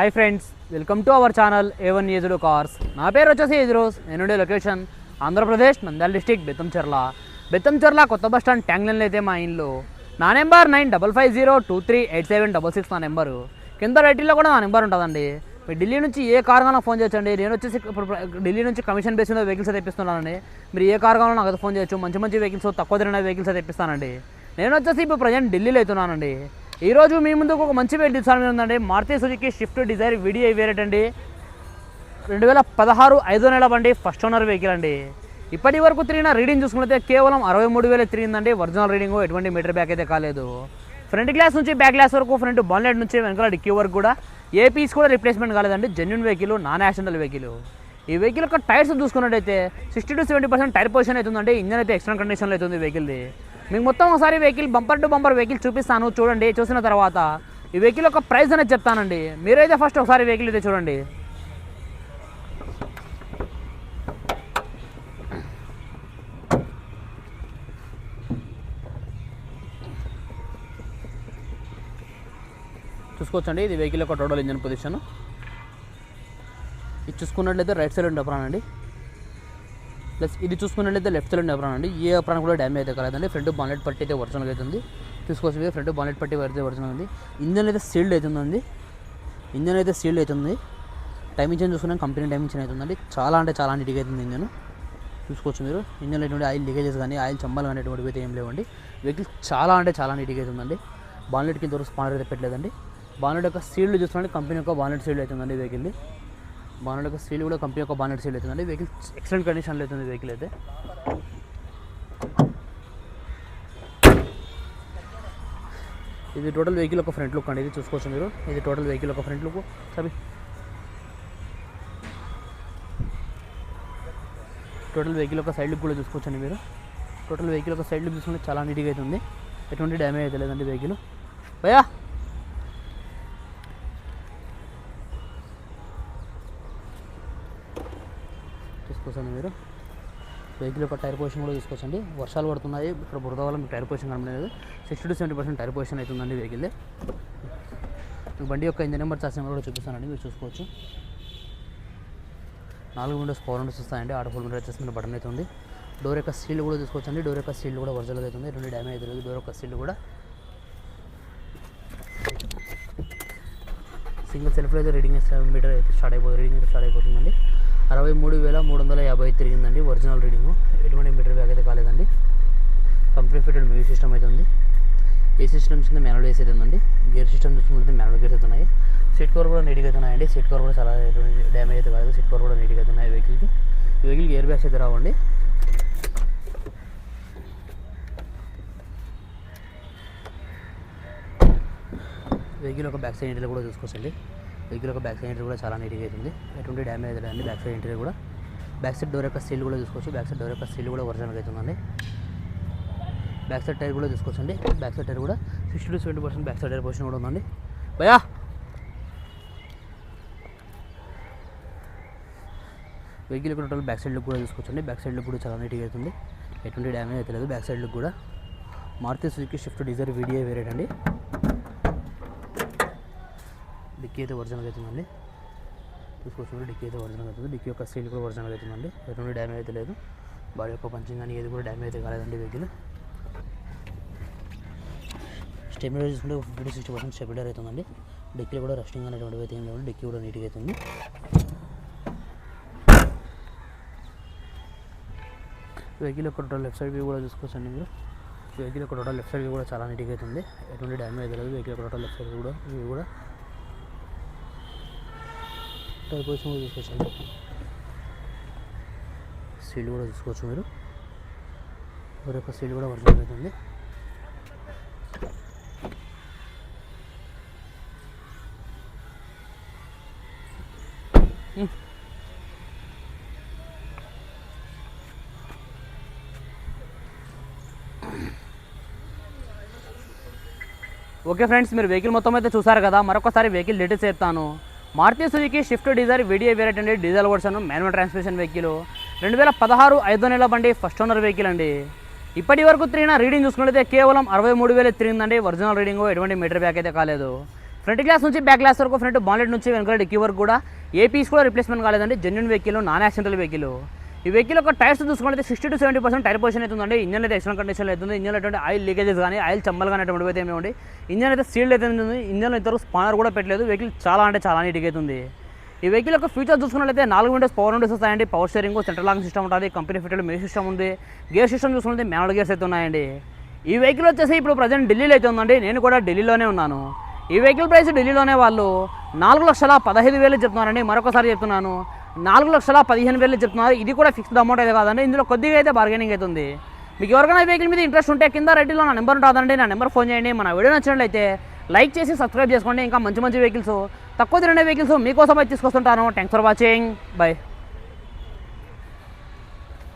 Hi friends welcome to our channel A one ఏజుడు cars నా పేరు వచ్చేసి ఎజురోస్ నేనుండే లొకేషన్ ఆంధ్రప్రదేశ్ నంద్యాల డిస్టిక్ బెత్తంచెర్ల బెత్తంచెర్ల కొత్త బస్ స్టాండ్ ట్యాంగ్లైన్లో అయితే మా ఇంట్లో నా number nine double five zero two three eight seven double six నా నెంబరు కింద రైటిల్లో కూడా నా నెంబర్ ఉంటుందండి. మీరు ఢిల్లీ నుంచి ఏ కార్ కావాలన్నా ఫోన్ చేయొచ్చండి. నేను వచ్చేసి ఇప్పుడు ఢిల్లీ నుంచి కమిషన్ బేస్ మీద వెహికల్స్ తెప్పిస్తున్నానండి. మీరు ఏ కార్ కావాలన్నా నాకు ఫోన్ చేయొచ్చు. మంచి మంచి వెహికల్స్ తక్కువ తిరిగిన వెహికల్స్ తెప్పిస్తానండి. నేను వచ్చేసి ఇప్పుడు ప్రజెంట్ ఢిల్లీలో అవుతున్నానండి. ఈ రోజు మీ ముందుకు ఒక మంచి వెహికల్ తీసుకోవడం ఉందండి. Maruti Suzuki Swift Dzire VDI variant అండి రెండు వేల పదహారు ఐదో నెల బండి ఫస్ట్ ఓనర్ వెహికల్ అండి. ఇప్పటి వరకు తిరిగిన రీడింగ్ చూసుకుంటే కేవలం అరవై మూడు వేలు తిరిగిందండి. ఒరిజినల్ రీడింగ్ ఎటువంటి మీటర్ బ్యాక్ అయితే కాలేదు. ఫ్రంట్ గ్లాస్ నుంచి బ్యాక్ గ్లాస్ వరకు ఫ్రంట్ బాన్లెట్ నుంచి వెనకాల డిక్కీ వరకు కూడా ఏ పీస్ కూడా రిప్లేస్మెంట్ కాలేదండి. Genuine vehicle non accidental vehicle. ఈ వెహికల్ యొక్క టైర్స్ చూసుకున్నట్టయితే sixty to seventy percent tyre position అవుతుందండి ఇంజన్ అయితే ఎక్స్టర్నల్ కండిషన్లో అవుతుంది వెహికల్ది. మీకు మొత్తం ఒకసారి vehicle bumper to bumper vehicle చూపిస్తాను చూడండి. చూసిన తర్వాత ఈ వెహికల్ యొక్క ప్రైస్ అనేది చెప్తానండి. మీరైతే ఫస్ట్ ఒకసారి వెహికల్ అయితే చూడండి. చూసుకోవచ్చండి ఇది వెహికల్ యొక్క టోటల్ ఇంజన్ పొజిషన్. ఇది చూసుకున్నట్లయితే రైట్ సైడ్ ఉండే అండి. ప్లస్ ఇది చూసుకున్నట్లయితే లెఫ్ట్ సైడ్ ఉండే అండి ఏ అప్రాన్ కూడా డ్యామేజ్ అయితే కాలేదండి. ఫ్రంట్ బాన్లెట్ పట్టి అయితే ఒరిజినల్ అవుతుంది చూసుకోవచ్చు ఫ్రంట్ బాన్లెట్ పట్టి అయితే ఒరిజినల్ ఉంది. ఇంజన్ అయితే సీల్డ్ అవుతుందండి ఇంజన్ అయితే సీల్డ్ అవుతుంది టైం చేంజ్ చూసుకున్నాం కంపెనీ టైమింగ్ చేంజ్ అవుతుందండి చాలా అంటే చాలా నీట్గా అవుతుంది ఇంజన్. చూసుకోవచ్చు మీరు. ఇంజన్లో ఎటువంటి ఆయిల్ లీకేజెస్ కానీ ఆయిల్ చంబాలు కానీ ఎటువంటి అయితే ఏం లేవండి. వెహికల్ చాలా అంటే చాలా నీట్గా అవుతుందండి బాన్లెట్ కింద వరకు స్పానర్ అయితే పెట్టలేదండి. బాన్లెట్ యొక్క సీల్డ్ చూసుకోండి కంపెనీ యొక్క బాన్లెట్ సీల్డ్ అవుతుందండి వెహికల్ది. బాన్లెట్ స్టీల్ కూడా కంపెనీ యొక్క బానర్ స్టీల్ అవుతుందండి వెహికల్ ఎక్సలెంట్ కండిషన్లో అవుతుంది వెహికల్ అయితే. ఇది టోటల్ వెహికల్ ఒక ఫ్రంట్ లుక్ అండి. ఇది చూసుకోవచ్చు మీరు. ఇది టోటల్ వెహికల్ ఒక ఫ్రంట్ లుక్ సభి టోటల్ వెహికల్ ఒక సైడ్ లుక్ కూడా చూసుకోవచ్చండి మీరు. టోటల్ వెహికల్ ఒక సైడ్ లుక్ చూసుకుంటే చాలా నీట్గా అయితే ఉంది. ఎటువంటి డ్యామేజ్ అయితే లేదండి వెహికల్ భయా చూసుకోవచ్చండి మీరు. వెహికల్ యొక్క టైర్ పొజిషన్ కూడా చూసుకోవచ్చండి వర్షాలు పడుతున్నాయి. ఇక్కడ బురద వల్ల మీకు టైర్ పొజిషన్ కనబడలేదు sixty to seventy percent tyre position అవుతుందండి వెహికల్. బండి యొక్క ఇంజన్ నెంబర్ చార్జ్ నెంబర్ కూడా చూపిస్తానండి. మీరు చూసుకోవచ్చు. నాలుగు విండోస్ ఫోర్ విండోస్ వస్తాయండి. ఆటో ఫోర్ విండోస్ వచ్చేసి బటన్ అయితే ఉంది. డోర్ యొక్క సీల్ కూడా చూసుకోవచ్చండి డోర్ యొక్క సీల్ కూడా ఒరిజినల్ అవుతుంది రెండు డ్యామేజ్ అయితే డోర్ యొక్క సీల్ కూడా సింగిల్ సెల్ఫ్లో అయితే రీడింగ్ సెవెన్ మీటర్ అయితే స్టార్ట్ అయిపోతుంది. రీడింగ్ అయితే స్టార్ట్ అయిపోతుందండి. అరవై మూడు వేల మూడు వందల యాభై తిరిగిందండి ఒరిజినల్ రీడింగ్ ఎటువంటి మీటర్ బ్యాగ్ అయితే కాలేదండి. కంపెనీ ఫిటెడ్ మ్యూజిక్ సిస్టమ్ అయితే ఉంది. ఏ సిస్టమ్స్ కింద మ్యానువల్ ఏసీ అయితే ఉందండి. గేర్ సిస్టమ్ చూసుకుంటే మ్యానువల్ గేర్స్ అయితే ఉన్నాయి. సీట్ కవర్ కూడా నీట్గా అవుతున్నాయండి ఉన్నాయండి. సీట్ కవర్ కూడా చాలా డ్యామేజ్ అయితే కాలేదు. సీట్ కవర్ కూడా నీట్గా అయితే ఉన్నాయి వెహికల్కి వెహికల్ గేర్ ఎయిర్ బ్యాగ్స్ అయితే రావండి. వెహికల్ ఒక బ్యాక్ సైడ్ ఇంటీరియర్ కూడా చూసుకోవచ్చండి వెహికల్ ఒక బ్యాక్ సైడ్ ఇంటర్ కూడా చాలా నీట్గా అవుతుంది ఎటువంటి డ్యామేజ్ అయితే లేదండి. బ్యాక్ సైడ్ ఇంటర్ కూడా. బ్యాక్ సైడ్ డోర్ యొక్క సీల్ కూడా చూసుకోవచ్చు. బ్యాక్ సైడ్ డోర్ యొక్క సీల్ కూడా ఒరిజినల్ అవుతుందండి బ్యాక్ సైడ్ టైర్ కూడా చూసుకోవచ్చండి. బ్యాక్ సైడ్ టైర్ కూడా sixty to seventy percent back side tyre position కూడా ఉందండి. భయా vehicle total back side look కూడా చూసుకోవచ్చండి. బ్యాక్ సైడ్ లుక్ కూడా చాలా నీట్గా అవుతుంది ఎటువంటి డ్యామేజ్ అయితే లేదు. బ్యాక్ సైడ్ లుక్ కూడా. Maruti Suzuki Swift Dzire VDI variant అండి. డిక్కీ అయితే ఒరిజినల్ అవుతుందండి. చూసుకోవచ్చు డిక్కీ అయితే ఒరిజినల్ అవుతుంది. డిక్కీ యొక్క సీల్ కూడా ఒరిజినల్ అవుతుందండి. ఎటువంటి డ్యామేజ్ అయితే లేదు. బాడీ యొక్క పంచింగ్ కానీ ఏది కూడా డ్యామేజ్ అయితే కాలేదండి వెహికల్. స్టెబిలైజర్ చూసుకుంటే ఫిఫ్టీ సిక్స్టీ పర్సెంట్ స్టెబిలైజర్ అవుతుందండి. డిక్కీలో కూడా రస్టింగ్ అనేటువంటి అయితే ఏం డిక్కీ కూడా నీట్గా అవుతుంది. వెహికల్ యొక్క టోటల్ లెఫ్ట్ సైడ్ వ్యూ కూడా చూసుకోవచ్చండి మీరు. వెహికల్ యొక్క టోటల్ లెఫ్ట్ సైడ్ వ్యూ కూడా చాలా నీట్గా అవుతుంది. ఎటువంటి డ్యామేజ్ అయితే లేదు. వెహికల్ యొక్క టోటల్ లెఫ్ట్ సైడ్ కూడా వ్యూ కూడా టైర్ పొజిషన్ కూడా సీల్ కూడా చూసుకోవచ్చు మీరు. ఒక సీల్ కూడా ఒరిజినల్ అవుతుంది ఓకే ఫ్రెండ్స్ మీరు వెహికల్ మొత్తం అయితే చూసారు కదా. మరొకసారి వెహికల్ డీటెయిల్స్ చెప్తాను Maruti Suzuki Swift Dzire VDI variant అండి. Diesel version manual transmission vehicle రెండు వేల పదహారు ఐదో నెలల బండి ఫస్ట్ ఓనర్ వెహికల్ అండి. ఇప్పటి వరకు తిరిగిన రీడింగ్ చూసుకున్నట్లయితే కేవలం అరవై మూడు వేలు తిరిగిందండి. ఒరిజినల్ రీడింగ్ ఎటువంటి మీటర్ బ్యాక్ అయితే కాలేదు. ఫ్రంట్ గ్లాస్ నుంచి బ్యాక్ గ్లాస్ వరకు ఫ్రంట్ బాన్లెట్ నుంచి వెనక డిక్కీ వరకు కూడా ఏ పీస్ కూడా రిప్లేస్మెంట్ కాలేదండి. Genuine vehicle non accidental vehicle ఈ వెహికల్ యొక్క టైర్స్ చూసుకుంటే sixty to seventy percent tyre position అయితే ఉందండి. ఇంజన్ అయితే ఎక్సలెంట్ కండిషన్లో అవుతుంది ఇంజన్ అటువంటి ఆయిల్ లీకేజెస్ కానీ ఆయిల్ చమ్మలు కానీ అటువంటి అయితే ఏమి ఇంజన్ అయితే సీల్డ్ అయితే ఉంది ఇంజన్ ఇంతవరకు స్పానర్ కూడా పెట్టలేదు. వెహికల్ చాలా అంటే చాలా నీట్గా అవుతుంది ఈ వెహికల్ యొక్క ఫీచర్ చూసుకున్నట్లయితే నాలుగు విండోస్ పవర్ విండోస్ వస్తాయండి. Power steering central lock system ఉంటుంది. కంపెనీ ఫిటెడ్ మ్యూజిక్ సిస్టమ్ ఉంది. గేర్ సిస్టమ్ చూసుకుంటే మ్యానువల్ గేర్స్ అయితే ఉన్నాయండి. ఈ వెహికల్ వచ్చేసి ఇప్పుడు ప్రజెంట్ ఢిల్లీలో అయితే ఉందండి. నేను కూడా ఢిల్లీలోనే ఉన్నాను. ఈ వెహికల్ ప్రైస్ ఢిల్లీలోనే వాళ్ళు నాలుగు లక్షల పదహైదు వేలు చెప్తున్నారండి. మరొకసారి చెప్తున్నాను. నాలుగు లక్షల పదిహేను వేలు చెప్తున్నారు. ఇది కూడా ఫిక్స్డ్ అమౌంట్ అయితే కాదండి. ఇందులో కొద్దిగా అయితే బార్గెనింగ్ అవుతుంది మీకు ఎవరికైనా వెహికల్ మీద ఇంట్రెస్ట్ ఉంటే కింద రెడ్డిలో నా నెంబర్ ఉంటుందండి. నా నెంబర్ ఫోన్ చేయండి. మన వీడియో నచ్చినట్లయితే లైక్ చేసి సబ్స్క్రైబ్ చేసుకోండి. ఇంకా మంచి మంచి వెహికల్స్ తక్కువ తిరిగిన వెహికల్స్ మీకోసం అయితే తీసుకొస్తుంటాను. Thanks for watching bye